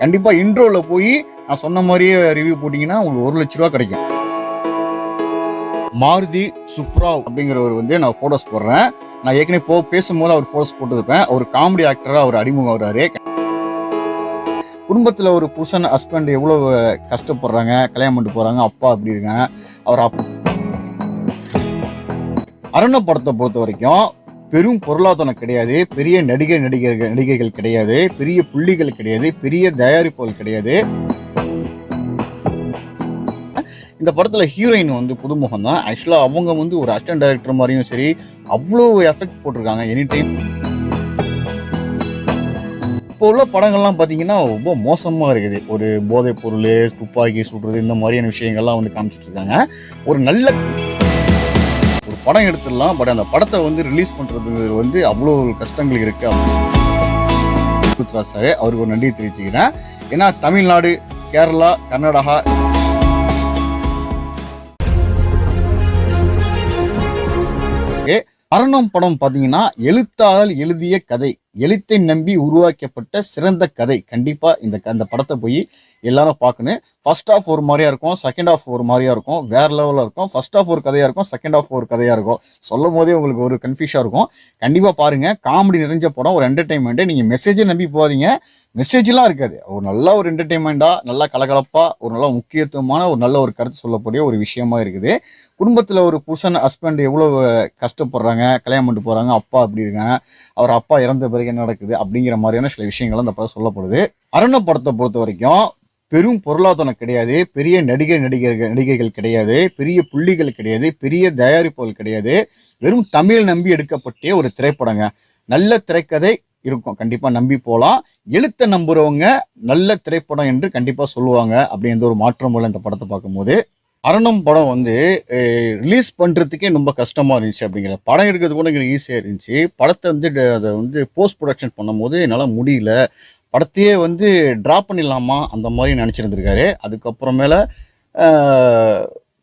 கண்டிப்பா இன்ட்ரோல போய் நான் சொன்ன மாதிரியே ரிவ்யூ போட்டீங்கன்னா உங்களுக்கு ஒரு லட்ச ரூபா கிடைக்கும். மாருதி சுப்ராவ் அப்படிங்கிறவர் வந்து நான் போட்டோஸ் போடுறேன். நான் ஏற்கனவே போ பேசும்போது அவர் போட்டோஸ் போட்டுருப்பேன். அவர் காமெடி ஆக்டரா அவர் அறிமுகம் வர்றாரு குடும்பத்துல ஒரு புருஷன் ஹஸ்பண்ட் எவ்வளவு கஷ்டப்படுறாங்க கல்யாணம் பண்ணிட்டு போறாங்க அப்பா அப்படி இருக்காங்க அவர் அப் அருண படத்தை பொறுத்த வரைக்கும் பெரும் பொருளாதாரம் கிடையாது பெரிய நடிகை நடிகர்கள் நடிகைகள் கிடையாது பெரிய புள்ளிகள் கிடையாது பெரிய தயாரிப்புகள் கிடையாது. இந்த படத்தில் ஹீரோயின் வந்து புதுமுகம் தான். ஆக்சுவலாக அவங்க வந்து ஒரு அசிஸ்டன்ட் டைரக்டர் மாதிரியும் சரி அவ்வளோ எஃபெக்ட் போட்டிருக்காங்க எனி டைம் இப்போ உள்ள படங்கள்லாம் பார்த்தீங்கன்னா ரொம்ப மோசமாக இருக்குது. ஒரு போதைப் பொருள் துப்பாக்கி சுடுறது இந்த மாதிரியான விஷயங்கள்லாம் வந்து காமிச்சிட்டு இருக்காங்க. ஒரு நல்ல படம் எடுத்துடலாம். பட் அந்த படத்தை வந்து ரிலீஸ் பண்ணுறது வந்து அவ்வளோ கஷ்டங்கள் இருக்கு சார் அவருக்கு ஒரு நன்றி தெரிவிச்சுக்கிறேன். ஏன்னா தமிழ்நாடு கேரளா கர்நாடகா மரணம் படம் பார்த்தீங்கன்னா எழுத்தாளர் எழுதிய கதை எழுத்தை நம்பி உருவாக்கப்பட்ட சிறந்த கதை. கண்டிப்பாக இந்த க- படத்தை போய் எல்லாரும் பார்க்கணும். ஃபர்ஸ்ட் ஆஃப் ஒரு மாதிரியா இருக்கும் செகண்ட் ஆஃப் ஒரு மாதிரியா இருக்கும் வேற லெவலில் இருக்கும். ஃபர்ஸ்ட் ஆஃப் ஒரு கதையா இருக்கும் செகண்ட் ஆஃப் ஒரு கதையா இருக்கும். சொல்லும் போதே உங்களுக்கு ஒரு கன்ஃபியூஷாக இருக்கும். கண்டிப்பாக பாருங்க காமெடி நிறைஞ்ச படம் ஒரு என்டர்டைன்மெண்ட் நீங்கள் மெசேஜை நம்பி போகாதீங்க. மெசேஜ்லாம் இருக்காது. ஒரு நல்ல ஒரு என்டர்டைன்மெண்ட்டா நல்லா கலகலப்பாக ஒரு நல்ல முக்கியத்துவமான ஒரு நல்ல ஒரு கருத்து சொல்லக்கூடிய ஒரு விஷயமா இருக்குது. குடும்பத்தில் ஒரு புருஷன் ஹஸ்பண்ட் எவ்வளோ கஷ்டப்படுறாங்க கல்யாணம் பண்ணிட்டு போகிறாங்க அப்பா அப்படி இருக்காங்க. அவர் அப்பா இறந்த பிறகு என்ன நடக்குது அப்படிங்கிற மாதிரியான சில விஷயங்கள் அந்த படம் சொல்லப்படுது. அருண படத்தை பொறுத்த வரைக்கும் பெரும் பொருளாதாரம் கிடையாது பெரிய நடிகை நடிகர்கள் நடிகைகள் கிடையாது பெரிய புள்ளிகள் கிடையாது பெரிய தயாரிப்புகள் கிடையாது. வெறும் தமிழ் நம்பி எடுக்கப்பட்ட ஒரு திரைப்படங்க. நல்ல திரைக்கதை இருக்கும். கண்டிப்பாக நம்பி போகலாம் எழுத்த நம்புறவங்க நல்ல திரைப்படம் என்று கண்டிப்பாக சொல்லுவாங்க அப்படின்ற ஒரு மாற்றம் இல்லை இந்த படத்தை பார்க்கும்போது. அரணம் படம் வந்து ரிலீஸ் பண்ணுறதுக்கே ரொம்ப கஷ்டமாக இருந்துச்சு அப்படிங்கிற படம் எடுக்கிறது கூட எனக்கு ஈஸியாக இருந்துச்சு. படத்தை வந்து அதை வந்து போஸ்ட் ப்ரொடக்ஷன் பண்ணும்போது என்னால் முடியல. படத்தையே வந்து ட்ராப் பண்ணிடலாமா? அந்த மாதிரி நினச்சிருந்துருக்காரு. அதுக்கப்புறமேல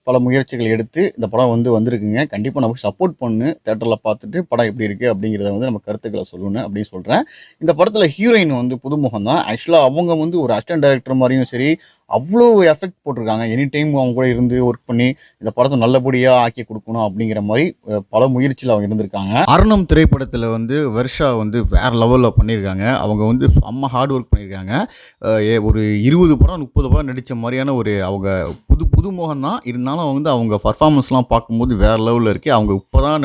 பல முயற்சிகள் எடுத்து இந்த படம் வந்து வந்திருக்குங்க. கண்டிப்பாக நமக்கு சப்போர்ட் பண்ணு. தேட்டரில் பார்த்துட்டு படம் எப்படி இருக்குது அப்படிங்கிறத வந்து நம்ம கருத்துக்களை சொல்லணும் அப்படின்னு சொல்கிறேன் இந்த படத்தில் ஹீரோயின் வந்து புதுமுகம் தான் ஆக்சுவலாக அவங்க வந்து ஒரு அசிஸ்டன்ட் டைரக்டர் மாதிரியும் சரி அவ்வளோ எஃபெக்ட் போட்டிருக்காங்க. எனி டைம் அவங்க கூட இருந்து ஒர்க் பண்ணி இந்த படத்தை நல்லபடியாக ஆக்கி கொடுக்கணும் அப்படிங்கிற மாதிரி பல முயற்சியில் அவங்க இருந்திருக்காங்க. அரணம் திரைப்படத்தில் வந்து வருஷா வந்து வேறு லெவலில் பண்ணியிருக்காங்க. அவங்க வந்து செம்ம ஹார்ட் ஒர்க் பண்ணியிருக்காங்க. ஏ- ஒரு இருபது படம் முப்பது படம் நடித்த மாதிரியான ஒரு அவங்க புது புதுமுகம் தான். இருந்தாலும் வந்து அவங்க பர்ஃபார்மன்ஸ்லாம் பார்க்கும்போது வேற லெவலில் இருக்குது அவங்க இப்போ தான்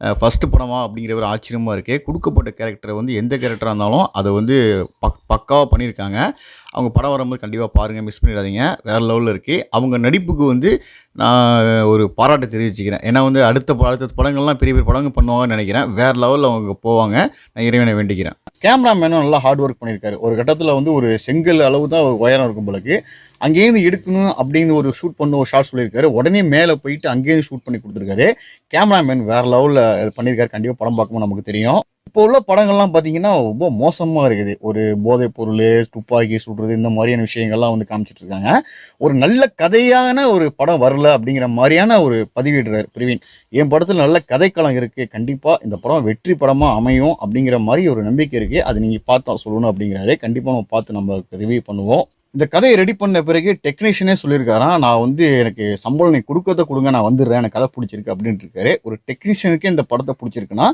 ஃபஸ்ட்டு படமா அப்படிங்கிற ஒரு ஆச்சரியமாக இருக்குது கொடுக்கப்பட்ட கேரக்டரை வந்து எந்த கேரக்டராக இருந்தாலும் அதை வந்து பக் பக்காவாக பண்ணியிருக்காங்க. அவங்க படம் வரும்போது கண்டிப்பாக பாருங்கள் மிஸ் பண்ணிடாதீங்க. வேறு லெவலில் இருக்குது அவங்க நடிப்புக்கு வந்து நான் ஒரு பாராட்டை தெரிவிச்சுக்கிறேன். ஏன்னா வந்து அடுத்த ப- அடுத்த படங்கள்லாம் பெரிய பெரிய படங்கள் பண்ணுவாங்கன்னு நினைக்கிறேன். வேறு லெவலில் அவங்க போவாங்க. நான் இறைவனை வேண்டிக்கிறேன். கேமராமேனும் நல்லா ஹார்ட் ஒர்க் பண்ணியிருக்காரு. ஒரு கட்டத்தில் வந்து ஒரு செங்கல் அளவு தான் உயரம் இருக்கும் போலக்கு அங்கேருந்து எடுக்கணும் அப்படின்னு ஒரு ஷூட் பண்ண ஒரு ஷாட் சொல்லியிருக்காரு. உடனே மேலே போயிட்டு அங்கேயும் ஷூட் பண்ணி கொடுத்துருக்காரு. கேமராமேன் வேறு லெவலில் பண்ணியிருக்காரு. கண்டிப்பாக படம் பார்க்கும்போது நமக்கு தெரியும். இப்போ உள்ள படங்கள்லாம் பார்த்தீங்கன்னா ரொம்ப மோசமாக இருக்குது. ஒரு போதைப் பொருள் துப்பாக்கி சுடுறது இந்த மாதிரியான விஷயங்கள்லாம் வந்து காமிச்சிட்டு இருக்காங்க. ஒரு நல்ல கதையான ஒரு படம் வரல அப்படிங்கிற மாதிரியான ஒரு பதிவிடுறார் பிரவீன். என் படத்தில் நல்ல கதைக்களம் இருக்குது கண்டிப்பாக இந்த படம் வெற்றி படமாக அமையும் அப்படிங்கிற மாதிரி ஒரு நம்பிக்கை இருக்குது அது நீங்கள் பார்த்தா சொல்லணும் அப்படிங்கிறாரு. கண்டிப்பாக நம்ம பார்த்து நம்ம ரிவ்யூ பண்ணுவோம். இந்த கதையை ரெடி பண்ண பிறகு டெக்னீஷியனே சொல்லியிருக்காராம் நான் வந்து எனக்கு சம்பளம் நீ கொடுக்கறத கொடுங்க நான் வந்துடுறேன். எனக்கு கதை பிடிச்சிருக்கு அப்படின்ட்டு இருக்காரு. ஒரு டெக்னீஷியனுக்கே இந்த படத்தை பிடிச்சிருக்குன்னா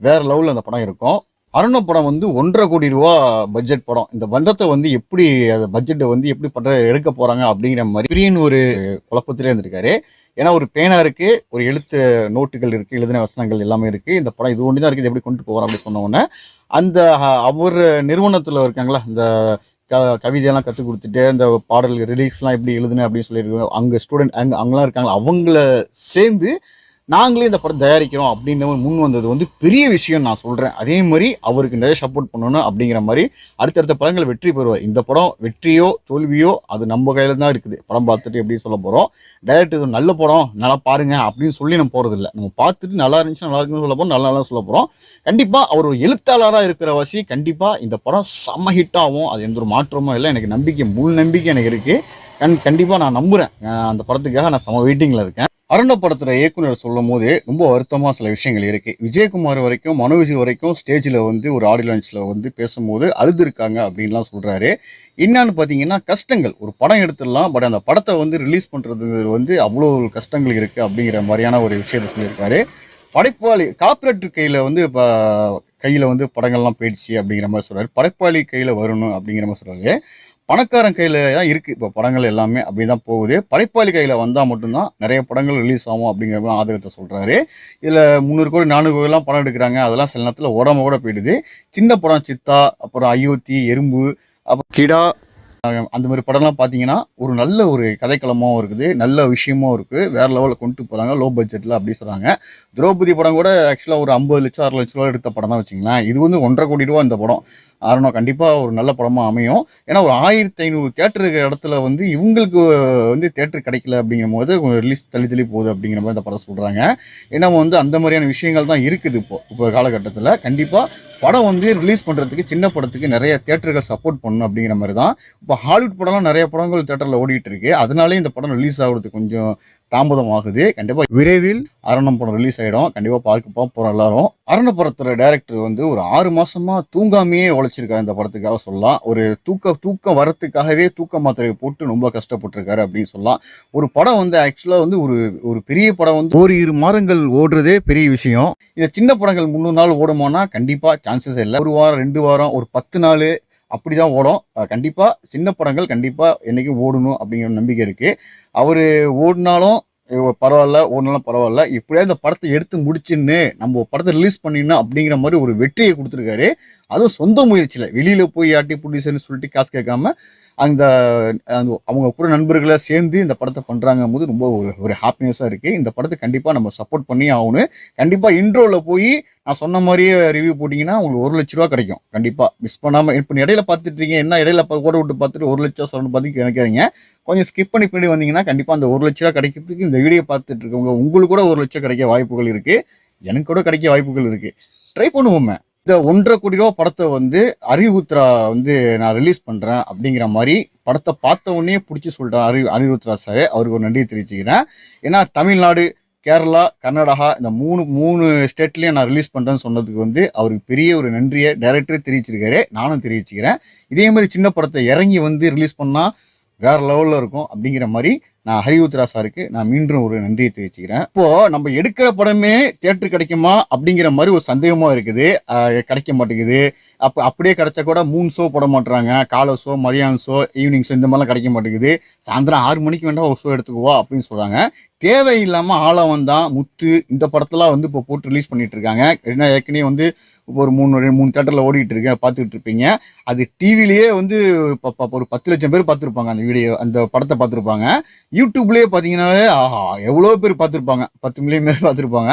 வேறு லெவலில் அந்த படம் இருக்கும். அருண படம் வந்து ஒன்றரை கோடி ரூபா பட்ஜெட் படம். இந்த பந்தத்தை வந்து எப்படி அந்த பட்ஜெட்டை வந்து எப்படி பண்ற எடுக்க போறாங்க அப்படிங்கிற மாதிரி பிரியன் ஒரு குழப்பத்திலே இருந்திருக்காரு. ஏன்னா ஒரு பேனா இருக்கு ஒரு எழுத்து நோட்டுகள் இருக்கு எழுதின வசனங்கள் எல்லாமே இருக்கு. இந்த படம் இது ஒன்று தான் இருக்குது இது எப்படி கொண்டு போகிறோம் அப்படின்னு சொன்ன உடனே அந்த அவர் நிறுவனத்தில் இருக்காங்களா இந்த க கவிதையெல்லாம் கற்றுக் கொடுத்துட்டு அந்த பாடல் ரிலீக்ஸ்லாம் எப்படி எழுதுனேன் அப்படின்னு சொல்லியிருக்காங்க. அங்கே ஸ்டூடெண்ட் அங்கே அங்கெல்லாம் இருக்காங்க அவங்கள சேர்ந்து நாங்களே இந்த படம் தயாரிக்கிறோம் அப்படின்னு முன் வந்தது வந்து பெரிய விஷயம் நான் சொல்கிறேன் அதே மாதிரி அவருக்கு நிறைய சப்போர்ட் பண்ணணும் அப்படிங்கிற மாதிரி அடுத்தடுத்த படங்கள் வெற்றி பெறுவார். இந்த படம் வெற்றியோ தோல்வியோ அது நம்ம கையில் தான் இருக்குது. படம் பார்த்துட்டு எப்படி சொல்ல போகிறோம் டைரக்ட் இது நல்ல படம் நல்லா பாருங்க அப்படின்னு சொல்லி நம்ம போகிறதில்ல நம்ம பார்த்துட்டு நல்லா இருந்துச்சு நல்லா இருக்குன்னு சொல்ல போகிறோம் நல்லா நல்லா சொல்ல போகிறோம் கண்டிப்பாக அவர் ஒரு எழுத்தாளராக இருக்கிற வாசி கண்டிப்பாக இந்த படம் செம்ம ஹிட் ஆகும். அது எந்த ஒரு மாற்றமும் இல்லை. எனக்கு நம்பிக்கை முழு நம்பிக்கை எனக்கு இருக்குது கண் கண்டிப்பாக நான் நம்புகிறேன் அந்த படத்துக்காக நான் செம வெயிட்டிங்கில் இருக்கேன். அருண படத்துல இயக்குனர் சொல்லும் போது ரொம்ப வருத்தமா சில விஷயங்கள் இருக்கு. விஜயகுமார் வரைக்கும் மனோஜ் வரைக்கும் ஸ்டேஜ்ல வந்து ஒரு ஆடியோ வந்து பேசும்போது அழுதுருக்காங்க அப்படின்லாம் சொல்றாரு. என்னன்னு பாத்தீங்கன்னா கஷ்டங்கள். ஒரு படம் எடுத்துடலாம் பட் அந்த படத்தை வந்து ரிலீஸ் பண்றது வந்து அவ்வளோ கஷ்டங்கள் இருக்கு அப்படிங்கிற மாதிரியான ஒரு விஷயத்தை சொல்லியிருக்காரு. படைப்பாளி காப்பிரைட் கையில வந்து இப்போ கையில வந்து படங்கள்லாம் போயிடுச்சு அப்படிங்கிற மாதிரி சொல்றாரு. படைப்பாளி கையில வரணும் அப்படிங்கிற மாதிரி சொல்றாரு. பணக்காரன் கையில் தான் இருக்குது இப்போ படங்கள் எல்லாமே அப்படி தான் போகுது. படைப்பாளி கையில் வந்தால் மட்டும்தான் நிறைய படங்கள் ரிலீஸ் ஆகும் அப்படிங்கிற மாதிரி ஆதரத்தை சொல்றாரு. இதில் முந்நூறு கோடி நானூறு கோடிலாம் படம் எடுக்கிறாங்க. அதெல்லாம் சில நேரத்தில் உடம்ப கூட போயிடுது. சின்ன படம் சித்தா அப்புறம் அயோத்தி எறும்பு அப்புறம் கிடா அந்த மாதிரி படம்லாம் பார்த்தீங்கன்னா ஒரு நல்ல ஒரு கதைக்களமாகவும் இருக்குது நல்ல விஷயமும் இருக்குது வேறு லெவலில் கொண்டு போகிறாங்க லோ பட்ஜெட்டில் அப்படி சொல்கிறாங்க திரௌபதி படம் கூட ஆக்சுவலாக ஒரு ஐம்பது லட்சம் அறு லட்ச ரூபா எடுத்த படம் தான் வச்சுங்களேன் இது வந்து ஒன்றரை கோடி ரூபா இந்த படம். ஆரணம் கண்டிப்பாக ஒரு நல்ல படமாக அமையும். ஏன்னா ஒரு ஆயிரத்தி ஐநூறு தேட்டர் இருக்கிற இடத்துல வந்து இவங்களுக்கு வந்து தேட்டர் கிடைக்கல அப்படிங்கும் போது ரிலீஸ் தள்ளி தள்ளி போகுது அப்படிங்கிற மாதிரி இந்த படம் சொல்கிறாங்க ஏன்னா வந்து அந்த மாதிரியான விஷயங்கள் தான் இருக்குது இப்போ இப்போ காலகட்டத்தில். கண்டிப்பாக படம் வந்து ரிலீஸ் பண்ணுறதுக்கு சின்ன படத்துக்கு நிறைய தேட்டர்கள் சப்போர்ட் பண்ணணும் அப்படிங்கிற மாதிரி தான் இப்போ ஹாலிவுட் படம்லாம் நிறைய படங்கள் தேட்டரில் ஓடிட்டு இருக்கு. அதனாலே இந்த படம் ரிலீஸ் ஆகுறதுக்கு கொஞ்சம் தாமதம் ஆகுது கண்டிப்பாக விரைவில் அரணம் படம் ரிலீஸ் ஆகிடும் கண்டிப்பாக பார்க்க போகிறோம் எல்லாரும். அரண டேரக்டர் வந்து ஒரு ஆறு மாசமா தூங்காமையே உழைச்சிருக்காரு இந்த படத்துக்காக சொல்லலாம். ஒரு தூக்க தூக்கம் வரத்துக்காகவே தூக்க மாத்திரையை போட்டு ரொம்ப கஷ்டப்பட்டிருக்காரு அப்படின்னு சொல்லலாம். ஒரு படம் வந்து ஆக்சுவலாக வந்து ஒரு ஒரு பெரிய படம் வந்து ஒரு இரு மாதங்கள் ஓடுறதே பெரிய விஷயம். இந்த சின்ன படங்கள் முந்நூறு நாள் ஓடுமானா கண்டிப்பாக சான்சஸ் இல்லை. ஒரு வாரம் ரெண்டு வாரம் ஒரு பத்து நாள் அப்படி தான் ஓடும் கண்டிப்பாக சின்ன படங்கள் கண்டிப்பாக என்றைக்கும் ஓடணும் அப்படிங்கிற நம்பிக்கை இருக்குது அவர் ஓடினாலும் பரவாயில்ல ஓடினாலும் பரவாயில்ல. இப்படியா இந்த படத்தை எடுத்து முடிச்சுன்னு நம்ம படத்தை ரிலீஸ் பண்ணிடணும் அப்படிங்கிற மாதிரி ஒரு வெற்றியை கொடுத்துருக்காரு. அதுவும் சொந்த முயற்சியில் வெளியில் போய் யார்ட்டி ப்ரொடியூசர்னு சொல்லிட்டு காசு கேட்காம அந்த அவங்க கூட நண்பர்களை சேர்ந்து இந்த படத்தை பண்ணுறாங்க போது ரொம்ப ஒரு ஒரு இருக்குது இந்த படத்தை கண்டிப்பாக நம்ம சப்போர்ட் பண்ணி ஆகணும். கண்டிப்பாக இன்ட்ரோவில் போய் நான் சொன்ன மாதிரியே ரிவ்யூ போட்டிங்கன்னா உங்களுக்கு ஒரு லட்ச ரூபா கிடைக்கும். கண்டிப்பாக மிஸ் பண்ணாமல் இப்போ இடையில பார்த்துட்டு என்ன இடையில பா- ஓட விட்டு பார்த்துட்டு ஒரு லட்சம் சொல்லணும் பார்த்து கிடைக்காதீங்க கொஞ்சம் ஸ்கிப் பண்ணி பின்னாடி வந்தீங்கன்னா கண்டிப்பாக அந்த ஒரு லட்ச ரூபா கிடைக்கிறதுக்கு இந்த வீடியோ பார்த்துட்டு இருக்கவங்க உங்களுக்கு கூட ஒரு லட்சம் கிடைக்க வாய்ப்புகள் இருக்குது எனக்கு கூட கிடைக்க வாய்ப்புகள் இருக்குது ட்ரை பண்ணுவோமே இந்த ஒன்றரை கோடி ரூபா படத்தை வந்து அறிவுத்ரா வந்து நான் ரிலீஸ் பண்றேன் அப்படிங்கிற மாதிரி படத்தை பார்த்த உடனே பிடிச்சி சொல்லிட்டேன் அறி அறிவுத்ரா சார் அவருக்கு ஒரு நன்றி தெரிவிச்சுக்கிறேன். ஏன்னா தமிழ்நாடு கேரளா கர்நாடகா இந்த மூணு மூணு ஸ்டேட்லேயும் நான் ரிலீஸ் பண்ணுறேன்னு சொன்னதுக்கு வந்து அவருக்கு பெரிய ஒரு நன்றியை டைரக்டரே தெரிவிச்சிருக்காரு. நானும் தெரிவிச்சுக்கிறேன். இதே மாதிரி சின்ன படத்தை இறங்கி வந்து ரிலீஸ் பண்ணால் வேற லெவலில் இருக்கும் அப்படிங்கிற மாதிரி நான் ஹரிவுத்ரா சாருக்கு நான் மீண்டும் ஒரு நன்றியை தெரிவிச்சுக்கிறேன். இப்போ நம்ம எடுக்கிற படமே தியேட்டர் கிடைக்குமா அப்படிங்கிற மாதிரி ஒரு சந்தேகமா இருக்குது. கிடைக்க மாட்டேங்குது. அப்போ அப்படியே கிடைச்சா கூட மூணு ஷோ போட மாட்டுறாங்க காலை ஷோ மதியானம் ஷோ ஈவினிங் ஷோ இந்த மாதிரிலாம் கிடைக்க மாட்டேங்குது. சாயந்தரம் ஆறு மணிக்கு வேண்டாம் ஒரு ஷோ எடுத்துக்குவா அப்படின்னு சொல்றாங்க. தேவையில்லாமல் ஆழவன் தான் முத்து இந்த படத்தெல்லாம் வந்து இப்போ போட்டு ரிலீஸ் பண்ணிட்டு இருக்காங்க ஏன்னா ஏற்கனவே வந்து இப்போ ஒரு மூணு ரெண்டு மூணு தேட்டரில் ஓடிட்டு இருக்கேன் பார்த்துக்கிட்டு இருப்பீங்க. அது டிவிலேயே வந்து ப- ப- ஒரு பத்து லட்சம் பேர் பார்த்துருப்பாங்க அந்த வீடியோ அந்த படத்தை பார்த்துருப்பாங்க. யூடியூப்லேயே பார்த்தீங்கன்னாவே ஆஹா எவ்வளோ பேர் பார்த்துருப்பாங்க. பத்து மில்லியன் பேர் பார்த்துருப்பாங்க.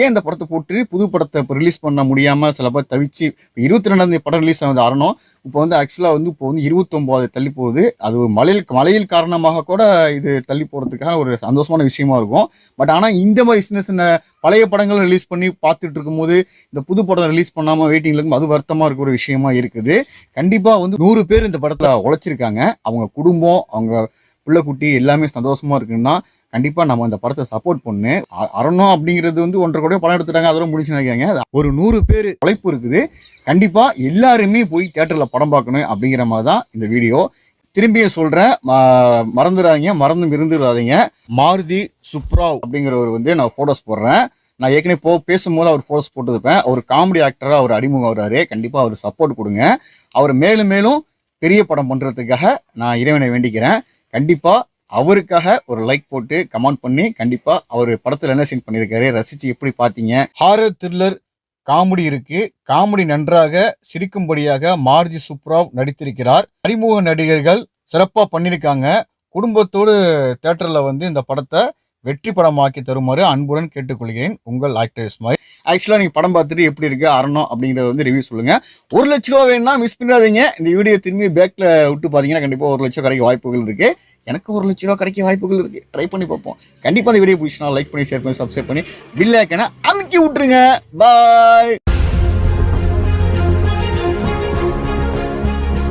ஏன் இந்த படத்தை போட்டு புது படத்தை இப்போ ரிலீஸ் பண்ண முடியாமல் சில பேர் தவிச்சு இப்போ இருபத்தி ரெண்டாந்தேதி படம் ரிலீஸ் ஆனது அரணம். இப்போ வந்து ஆக்சுவலாக வந்து இப்போ வந்து இருபத்தொம்போது தள்ளி போகுது. அது ஒரு மழையில் மழையில் காரணமாக கூட இது தள்ளி போகிறதுக்கான ஒரு சந்தோஷமான விஷயமா இருக்கும். பட் ஆனால் இந்த மாதிரி சின்ன சின்ன பழைய படங்கள் ரிலீஸ் பண்ணி பார்த்துட்டு இருக்கும்போது இந்த புது படம் ரிலீஸ் பண்ணாமல் வெயிட்டிங்ல இருக்கும் அது வருத்தமாக இருக்கிற ஒரு விஷயமா இருக்குது. கண்டிப்பாக வந்து நூறு பேர் இந்த படத்தில் உழைச்சிருக்காங்க. அவங்க குடும்பம் அவங்க பிள்ளைக்குட்டி எல்லாமே சந்தோஷமாக இருக்குன்னா கண்டிப்பாக நம்ம அந்த படத்தை சப்போர்ட் பண்ணு. அ- அரணம் அப்படிங்கிறது வந்து ஒன்றரை கூட படம் எடுத்துட்டாங்க அதோட முடிச்சு நினைக்காங்க ஒரு நூறு பேர் உழைப்பு இருக்குது. கண்டிப்பாக எல்லாருமே போய் தேட்டரில் படம் பார்க்கணும் அப்படிங்கிற மாதிரி தான் இந்த வீடியோ. திரும்பியும் சொல்கிறேன் ம- மறந்துடாதீங்க மறந்தும் இருந்துடாதீங்க. மாருதி சுப்ராவ் அப்படிங்கிறவர் வந்து நான் ஃபோட்டோஸ் போடுறேன். நான் ஏற்கனவே போ பேசும்போது அவர் ஃபோர்ஸ் போட்டுருப்பேன். அவர் காமெடி ஆக்டராக அவர் அறிமுகம் வர்றாரு கண்டிப்பாக அவர் சப்போர்ட் கொடுங்க. அவர் மேலும் மேலும் பெரிய படம் பண்ணுறதுக்காக நான் இறைவனை வேண்டிக்கிறேன். கண்டிப்பாக அவருக்காக ஒரு லைக் போட்டு கமெண்ட் பண்ணி கண்டிப்பாக அவர் படத்தில் என்ன சீன் பண்ணியிருக்காரு ரசித்து எப்படி பார்த்தீங்க ஹாரர் த்ரில்லர் காமெடி இருக்கு. காமெடி நன்றாக சிரிக்கும்படியாக மாருதி சுப்ராவ் நடித்திருக்கிறார். அறிமுக நடிகர்கள் சிறப்பாக பண்ணியிருக்காங்க குடும்பத்தோடு தேட்டரில் வந்து இந்த படத்தை வெற்றி படமாக்கி தருமாறு அன்புடன் கேட்டுக்கொள்கிறேன். உங்கள் ஆக்டர் இஸ்மாயில். ஆக்சுவலாக நீங்கள் படம் பார்த்துட்டு எப்படி இருக்குது அரணம் அப்படிங்கிறத வந்து ரிவ்யூ சொல்லுங்கள் ஒரு லட்ச ரூபா வேணும்னா மிஸ் பண்ணிடாதீங்க. இந்த வீடியோ திரும்பி பேக்கில் விட்டு பார்த்தீங்கன்னா கண்டிப்பாக ஒரு லட்சம் கிடைக்க வாய்ப்புகள் இருக்குது எனக்கு ஒரு லட்ச ரூபா கிடைக்க வாய்ப்புகள் இருக்குது ட்ரை பண்ணி பார்ப்போம். கண்டிப்பாக இந்த வீடியோ பிடிச்சினா லைக் பண்ணி ஷேர் பண்ணி சப்ஸ்கிரைப் பண்ணி பில் அமுக்கி விட்டுருங்க. பாய்